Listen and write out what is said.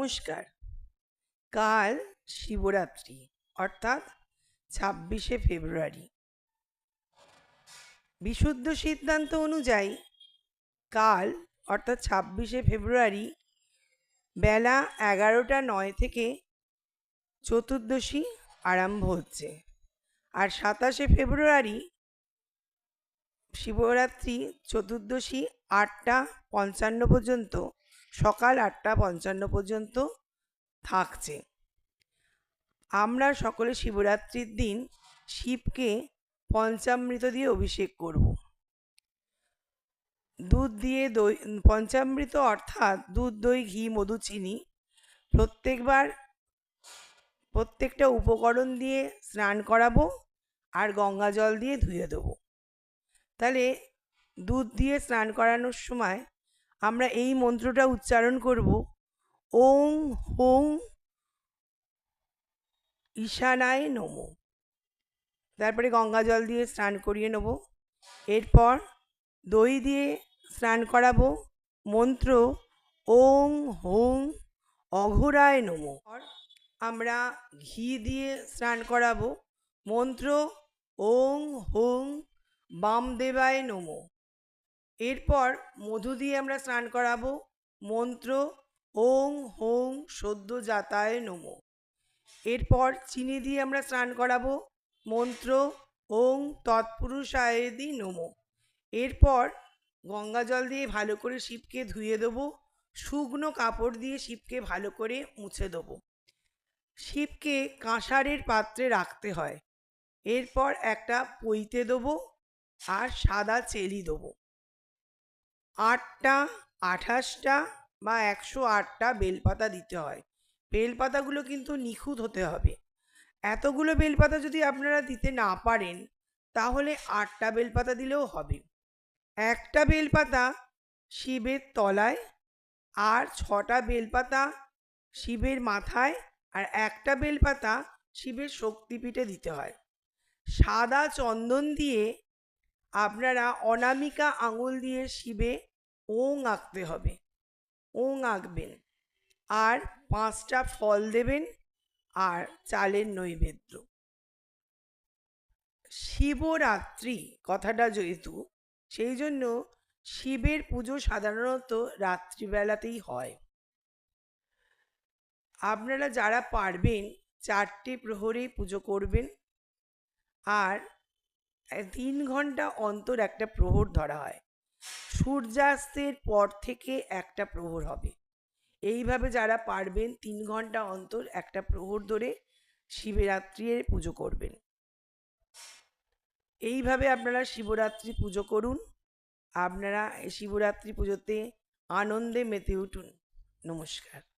নমস্কার। কাল শিবরাত্রি, অর্থাৎ ছাব্বিশে ফেব্রুয়ারি। বিশুদ্ধ সিদ্ধান্ত অনুযায়ী কাল, অর্থাৎ ছাব্বিশে ফেব্রুয়ারি, বেলা এগারোটা নয় থেকে চতুর্দশী আরম্ভ হচ্ছে। আর সাতাশে ফেব্রুয়ারি শিবরাত্রি চতুর্দশী আটটা পঞ্চান্ন পর্যন্ত সকাল আটটা পঞ্চান্ন পর্যন্ত থাকছে। আমরা সকলে শিবরাত্রির দিন শিবকে পঞ্চামৃত দিয়ে অভিষেক করব। দুধ দিয়ে দই, পঞ্চামৃত অর্থাৎ দুধ, দই, ঘি, মধু, চিনি প্রত্যেকবার প্রত্যেকটা উপকরণ দিয়ে স্নান করাবো আর গঙ্গা জল দিয়ে ধুয়ে দেবো। তাহলে দুধ দিয়ে স্নান করানোর সময় আমরা এই মন্ত্রটা উচ্চারণ করব। ওং হোং ঈশানায় নমো। তারপরে গঙ্গা জল দিয়ে স্নান করিয়ে নেব। এরপর দই দিয়ে স্নান করাবো। মন্ত্র, ওং হোং অঘোরায় নমো। আমরা ঘি দিয়ে স্নান করাবো। মন্ত্র, ওং হোং বামদেবায় নমো। এরপর মধু দিয়ে আমরা স্নান করাবো। মন্ত্র, ওং হোং সদ্য জাতায় নমো। এরপর চিনি দিয়ে আমরা স্নান করাবো। মন্ত্র, ওং তৎপুরুষায়দি নমো। এরপর গঙ্গা জল দিয়ে ভালো করে শিবকে ধুয়ে দেবো। শুকনো কাপড় দিয়ে শিবকে ভালো করে মুছে দেবো। শিবকে কাঁসারের পাত্রে রাখতে হয়। এরপর একটা পইতে দেবো আর সাদা চেলি দেবো। আটটা, আঠাশটা বা একশো আটটা বেলপাতা দিতে হয়। বেলপাতাগুলো কিন্তু নিখুঁত হতে হবে। এতগুলো বেলপাতা যদি আপনারা দিতে না পারেন, তাহলে আটটা বেলপাতা দিলেও হবে। একটা বেলপাতা শিবের তলায় আর ছটা বেলপাতা শিবের মাথায় আর একটা বেলপাতা শিবের শক্তিপীঠে দিতে হয়। সাদা চন্দন দিয়ে আপনারা অনামিকা আঙুল দিয়ে শিবে ওং আঁকতে হবে। ওং আঁকবেন। আর পাঁচটা ফল দেবেন আর চালের নৈবেদ্য। শিবরাত্রি কথাটা যেহেতু, সেই জন্য শিবের পুজো সাধারণত রাত্রিবেলাতেই হয়। আপনারা যারা পারবেন, চারটে প্রহরেই পুজো করবেন। আর তিন ঘণ্টা অন্তর একটা প্রহর ধরা হয়। সূর্যাস্তের পর থেকে একটা প্রহর হবে। এইভাবে যারা পারবেন তিন ঘণ্টা অন্তর একটা প্রহর ধরে শিবরাত্রির পুজো করবেন। এইভাবে আপনারা শিবরাত্রি পুজো করুন। আপনারা শিবরাত্রি পুজোতে আনন্দে মেতে উঠুন। নমস্কার।